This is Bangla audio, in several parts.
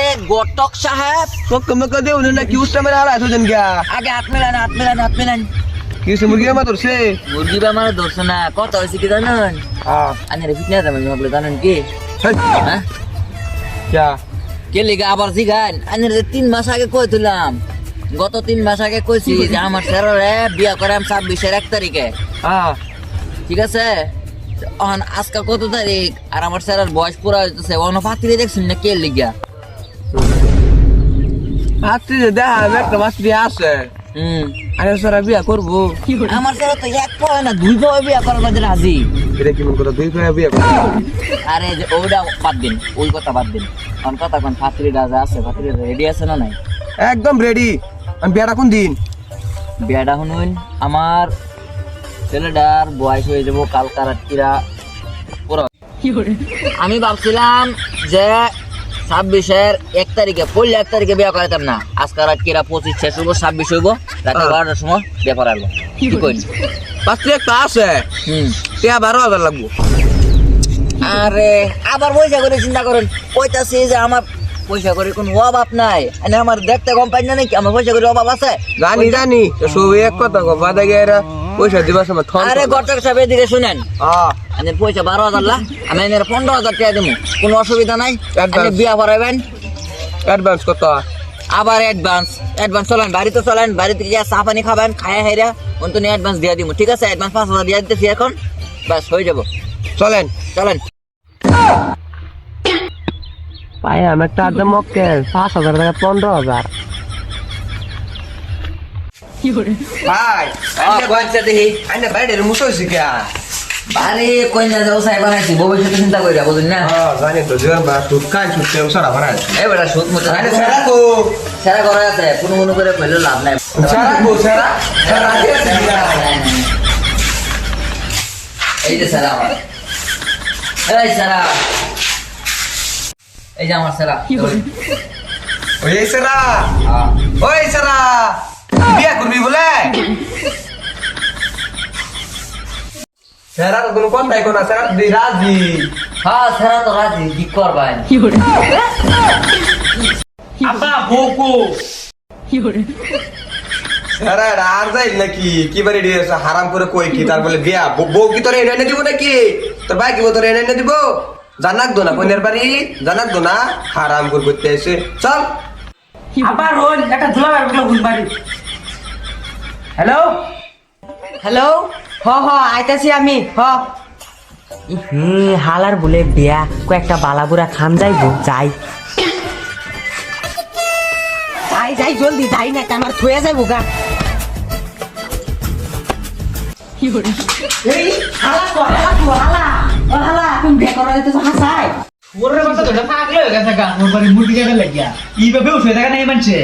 আরে গটক সাহেব। সব কম কর দে উনি না কি উস্তা মেরা আলা তোজন গা আগে হাত মেলান হাত মেলান হাত মেলান। কি সে মুরগি আমার ধরছে? মুরগি আমার ধরছে না কত হইছে কি জানেন? হ্যাঁ। আনে রে ফিটনেস আমি ভাবলে জানেন কি? হ্যাঁ? কে লিগা আবার জিগান আনে রে তিন মাস আগে কই দিলাম। গত তিন মাস আগে কইছি যে আমার স্যারের বিয়া করাম ছাব্বিশের এক তারিখে। হ্যাঁ। ঠিক আছে? আজকাল কত তারিখ? আর আমার স্যারের বয়স পুরা হইতেছে অন্য পাত্রী দেখছেন না কে লিগা? যে দেখা একটা আসে হুম। আরে সারা বিয়া করব। আমার স্যার তো এক পয় না দুই পয় বিয়া করার মধ্যে রাজি। এটা কি মন কথা দুই পায়ে বিয়া করব? আরে যে ওইটা বাদ দিন ওই কথা বাদ দিন। কোন কথা কোন ফাত্রি রাজা আছে ফাত্রি রেডি আছে না নাই? একদম রেডি আমি বিয়াটা কোন দিন? বিয়াটা শুনুন আমার ছেলেটার বয়স হয়ে যাব কালকা রাত্রিরা পুরো আমি ভাবছিলাম যে ছাব্বিশের এক তারিখে পড়লে এক তারিখে বিয়ে করাতাম না। আজকাল রাত্রিরা পঁচিশ শেষ হইব ছাব্বিশ হইব রাতে হ্যাঁ। বারোটার সময় বিয়ে করাবো কি করি একটা আছে। হুম। টিয়া বারো হাজার লাগবো। আরে আবার পয়সা করে চিন্তা করেন। কইতাছি যে আমার পয়সা করে কোনো অভাব নাই। মানে আমার দেখতে কম পাই না নাকি? আমার পয়সা করে অভাব আছে? জানি জানি। সবই এক কথা গো বাদে গিয়ে এরা পয়সা দিবার সময় থন আরে গটক সাহেব এদিকে শুনেন। আমি পয়সা বারো হাজার লা আমি এনে পনেরো হাজার টাকা দেবো কোনো অসুবিধা নাই. আপনি বিয়া করাবেন অ্যাডভান্স কত? আবার অ্যাডভান্স অ্যাডভান্স চলেন বাড়িতে চলেন বাড়িতে গিয়ে চা পানি খাবেন খায়া হেরা অন্তনি অ্যাডভান্স দিয়ে দিব ঠিক আছে অ্যাডভান্স পাঁচ হাজার দিয়ে দিতেছি এখন। বাস হয়ে যাব। চলেন। চলেন। পায়ে আমি একটা আড্ডা মক্কে পাঁচ হাজার টাকা পনেরো হাজার। ভাই কয়েকটা দেখি। আইনে বাইরে মুসো হয়েছে কে? আরে কই যাও সাহেব বানাইছি। ভবিষ্যতে চিন্তা করে বুঝুন না? জানি তো জীবন বা তুই কাজ ছুটতে সারা বানাই এবার সুদ মতো আইনে সারা তো। সারা করা আছে কোনো মনে করে ফেলে লাভ নাই। সারা তো সারা সারা আছে? এই যে সারা আমার। এই সারা এই যে আমার সারা ওই সারা হ্যাঁ। ওই সারা বিয়া করবি বলে সারা তো কোনো কথাই কোনা সারা তুই রাজি। হ্যাঁ সারা তো রাজি কি আপা আর যাই নাকি? কি দিয়েছে হারাম করে কই কি? তার বলে বিয়া বউ- কি তোর এনে দিব নাকি? তোর ভাই কি তোর এনে এনে দিব? জানাক দো না কইনের বাড়ি? জানাক দো না হারাম করে করতে এসে চল। আবার রোজ একটা ধুলা বাড়ি হ্যালো হ্যালো হ হ আইতাছি আমি হ। হুম হালার বলে বিয়া কয়েকটা বালাবুরা খান যাইবো যাই। যাই যাই জলদি যাই না আমার থুয়ে যাইবো গা। এই হালা তো হালা তো হালা ও হালা তুমি বিয়া করা দিতেছ হাসাই ওরে বাচ্চা তো পাগল হয়ে গেছে গা মোর বাড়ি মুরগি খাবে লাগিয়া। এইভাবে উঠে দেখা নাই মানছে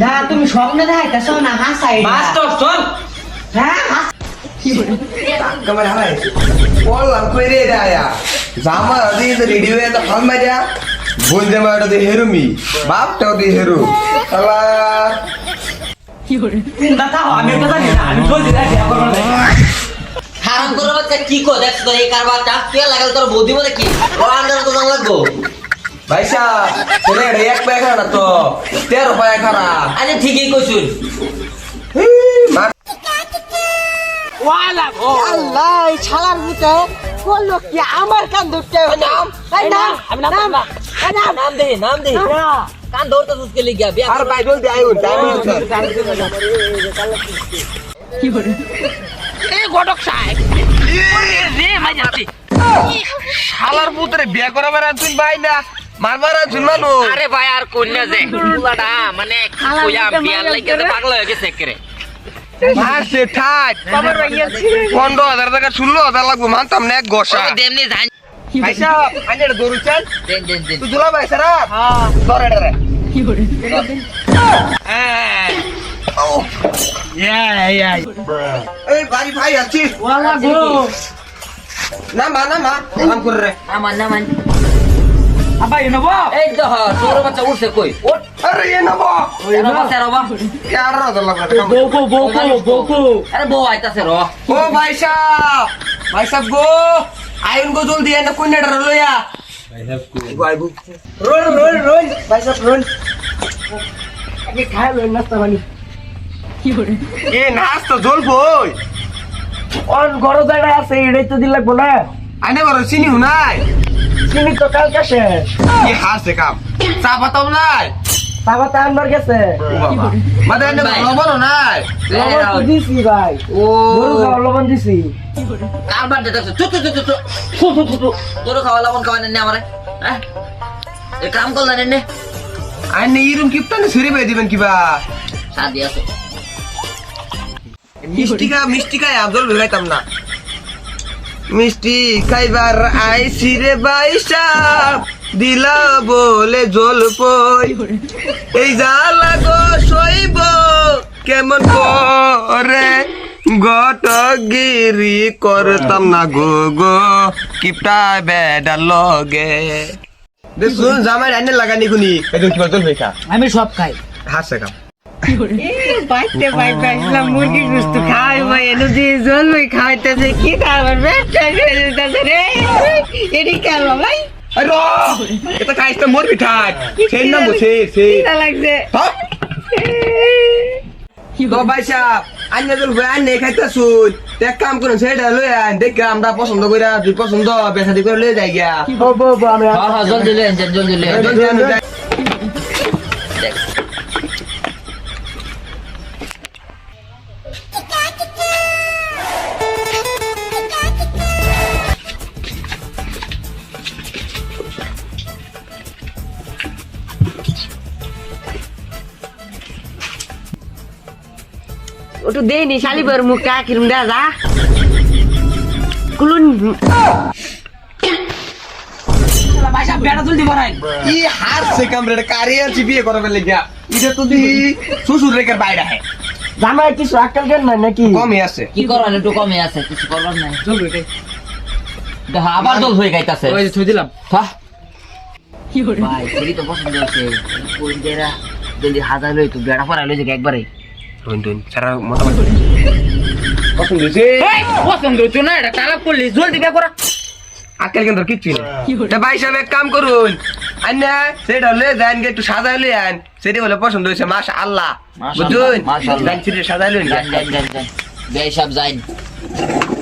না তুমি স্বপ্নে দেখাইতেছ না হাসাই মাছ তো চল হ্যাঁ জামা দি হাল মারিয়া হেরুমি হেরু দাদা আমি আমি করব হারাম কি কো তো এই কারবারটা তুই লাগাল তোর বৌদি বলে কি ও আন্ডার তো জান লাগবো ভাইসা ছেলে এটা এক পায়ে খানা তো তেরো পায়ে খানা আরে ঠিকই কইছুন আল্লাহ এই ছালার ভিতরে বলল কি আমার কান ধরতে নাম নাম আমি নাম নাম নাম। নাম দে নাম দে কান ধর তো সুস্কে লিগা বিয়া আর আইউন টাইম শালার পুত্রে বিয়া করাবার আনছুন ভাই না মারবার আনছুন মানুষ। আরে ভাই আর কন্যা যে। মানে বিয়ার পাগল হয়ে গেছে করে মারছে টাকা হাজার লাগবো মানতাম না এক গোসা দেমনি জান ভাইসা আইনে দৌড়ু চাল। দেন দেন দেন। তুই দুলা ভাই সারা ধরে রে। এই বাড়ি ভাই আছিস? ওয়ালা গো। না মা না মা কাম করে রে। নামান নামান। আবা ইনবো এই তো হ তোর বাচ্চা উঠছে কই? আরে এ না। বা এরা বাচ্চা। রবা কেন হাজার লাগবে বকো বকো বকো আরে বউ আইতাছে র। ও ভাই সাহেব ভাই সাহেব গো আইন গো জলদি এনে কইনাটা লইয়া রোল রোল রোল। ভাই সব রোল। আগে নাস্তা বানি এ নাচ তো জ্বলবই অন গরম জায়গা আছে এটাই তো দিন লাগবো না। আইনে বড় চিনি নাই। চিনি তো শেষ। কি হাসে কাম? চা পাতাও নাই? বাবা তা আনবার গেছে। বাবা। এনে ভাই। লবণও নাই? লবণ দিছি ভাই। ও। লবণ দিছি। কারবার দিতে চু চু চু চু চু তোর খাওয়া লবণ খাওয়া নেন আমারে। হ্যাঁ? এ কাম করলেন নে আইনে ইরুম কিপটানে ছেড়ে বেয়ে দিবেন কিবা। শাদি আছে। মিষ্টি খা মিষ্টি খাই না। মিষ্টি খাইবার আইছি রে বাইসা দিলা বলে জল পই। এই জালা গো সইব কেমন করে? গটগিরি করতাম না গো গো কিপটা বেডার লগে। দেখুন জামাই রান্না লাগানি খুনি। এই তো কিবা জল আমি সব খাই। হাসে কাম বাইতে গুস্ত খাই ভাই জল ভাই খাইতেছে কি খাবার ব্যবসা করে দিতেছে রে? এটি কেন ভাই? আরে এটা তো সেই বসে কিনা লাগছে? তো ভাই সাহেব আন্না জল ভাই আন্নে এক কাম করুন সেটা লই আন দেখ আমরা পছন্দ কইরা তুই পছন্দ বেসাদি করে লই যাই গিয়া। ও বো বো হ্যাঁ হ্যাঁ জলদি লেন জলদি লেন জলদি আনো ওটু শালি বার মুখ কা কিরম দা যা। কুলুন। পয়সা বেড়া কামরে কারে আছি বিয়ে করাবে লাগিয়া। এটা তো দি শ্বশুর রেখার বাইরে হ্যাঁ জামাই কিছু আক্কাল কেন না নাকি? কমই আছে। কি করবেন একটু কমে আছে কিছু করবার নাই। আবার জল হয়ে গাইতাছে। ওই দিলাম। থাহ ভাই সেটি তো পছন্দ হয়েছে। কোন দেরা জলদি হাজার লই তো বেড়া পড়া লই যে একবারে। টুন টুন সারা মোটামুটি পছন্দ হয়েছে? পছন্দ হচ্ছে না এটা তালাক করলি জলদি বে করা। আকেল কিন্তু কিচ্ছু তা ভাই সাহেব এক কাম করুন। আন্না সেটা লয়ে যান একটু সাজাই লই আন সেটা বলে পছন্দ হয়েছে মাশা আল্লাহ মাশাআল্লাহ, বুঝুন মাশাআল্লাহ। যান সেটা যান যান। বেশ সব যাইন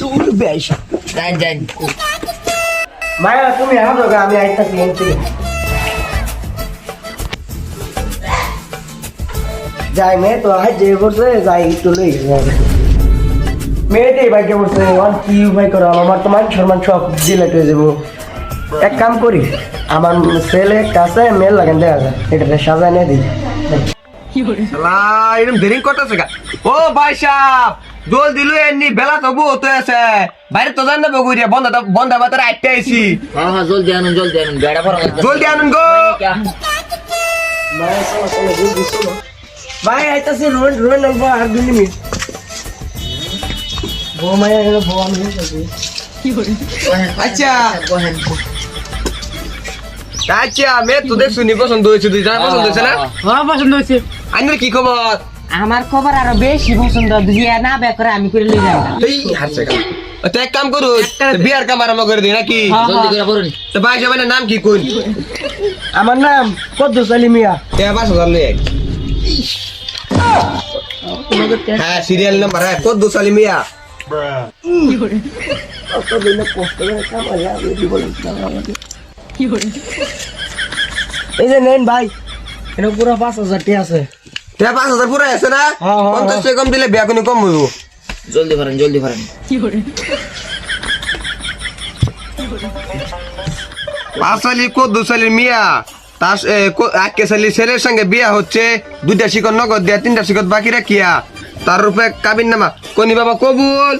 তোর বেশ যান যান মায়া তুমি গা আমি আইতাছি এনতে যাই মেয়ে তো আজ যে করছে যাই একটু লই মেয়েটাই বাইকে বসছে অন কি ভাই করো? আমার তো মান সম্মান সব দিলে হয়ে যাব। এক কাম করি আমার ছেলে কাছে মেল লাগান দেখা যায় এটা সাজা নিয়ে দিই। এরকম দেরি করতেছে গা। ও ভাই সাহেব দোল দিল এমনি বেলা তো বহুত হয়ে আছে বাইরে তো জান দেবো গুড়িয়া বন্ধ বন্ধ বাতারে আইছি। হ্যাঁ হ্যাঁ জলদি আনুন জলদি আনুন বেড়া পড়া জলদি আনুন গো। ভাই আইতাছি রোন রোন নামবো আর দুই মিনিট। বউ মায়া এলো বউ আমি আইতাছি। আচ্ছা। আচ্ছা মে তো দেখছ নি পছন্দ হয়েছে জানা পছন্দ হয়েছে না? হ্যাঁ পছন্দ হয়েছে। আইনের কি খবর? আমার খবর আরও বেশি পছন্দ দুইয়া না বে করে আমি করে লই যাব। এই হারছে তো এক কাম করুন বিয়ার কাম আরম্ভ করে দিই নাকি? জলদি করে পড়ুন। তো ভাই নাম কি কোন আমার নাম কদ্দুস আলী মিয়া। A I. হ্যাঁ সিরিয়াল নাম্বার হ্যাঁ কত দুসালি মিয়া। এই যে নেন ভাই এটা পুরো পাঁচ হাজার টি আছে। তে পাঁচ হাজার পুরো আছে না? হ্যাঁ, হ্যাঁ, পঞ্চাশ টাকা কম দিলে বিয়া কোনো কম হইব। জলদি করেন জলদি করেন পাঁচ সালি কত দুসালি মিয়া। তার এ, কো- একে সালি ছেলের সঙ্গে বিয়া হচ্ছে দুইটা শিকড় নগদ দেয়া তিনটা শিকড় বাকি রাখিয়া। তার রূপে কাবিন নামা কনি বাবা কবুল।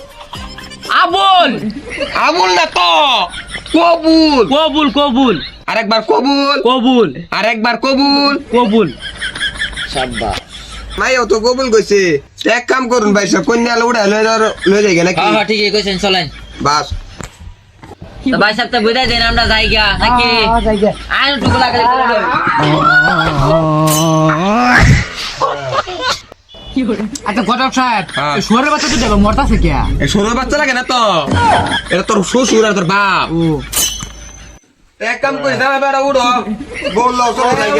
আবুল! আবুল না তো কবুল। কবুল কবুল। আরেকবার কবুল। কবুল। আরেকবার কবুল। কবুল। সাব্বা মাইও তো কবুল কইছে। এক কাম করুন ভাই সব কন্যা উড়া লয়ে লয়ে যাই নাকি? হ্যাঁ হ্যাঁ ঠিকই কইছেন চলেন। বাস। তো ভাই সাহেব তো বুঝাই দেন আমরা গিয়া নাকি। আইন টুকু লাগলে করে আচ্ছা ঘটক সাহেব হ্যাঁ। বাচ্চা তো মরতাছে কে? এই বাচ্চা লাগে না তো? এটা তোর শ্বশুর আর তোর বাপ। এক কাম করিস না বেটা উড়ো বলল চলো যাই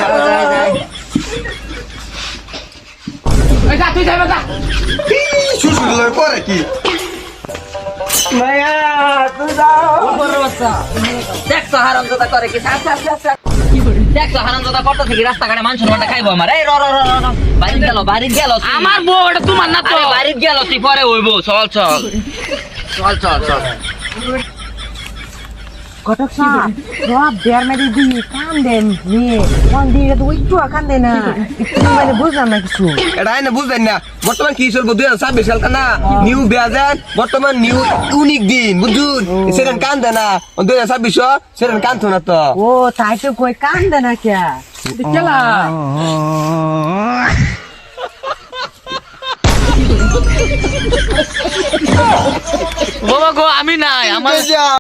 তুই যাবে লয় পরে কি উপরের বাচ্চা। দেখছ হারামজাদা করে কি? ছাড়, ছাড়, ছাড়, ছাড়। দেখছ হারামজাদা করতেছে কি রাস্তাঘাটে মানুষের মাঠে খাইবো আমার এই র র র র, বাড়ি গেল বাড়ি গেল আমার বউ এটা তোমার না তো বাড়ি গেল তুই পরে হইবো চল চল চল চল চল ঘটক সাপ সব দেড় মেরে দিয়ে কান দেন নিয়ে কোন দিয়ে তো একটু কান দেয় না। একটু মানে বুঝলাম না কিছু। এটা আইনে বুঝলেন না। বর্তমান কি চলবো দুই হাজার ছাব্বিশ সাল না। নিউ বেজার বর্তমান নিউ ইউনিক দিন বুঝুন? সেরেন কান দেয় না। দুই হাজার ছাব্বিশ সেরেন কানতো না তো। ও তাই তো কই কান দেয় না কে? খেলা বাবা গো আমি নাই আমার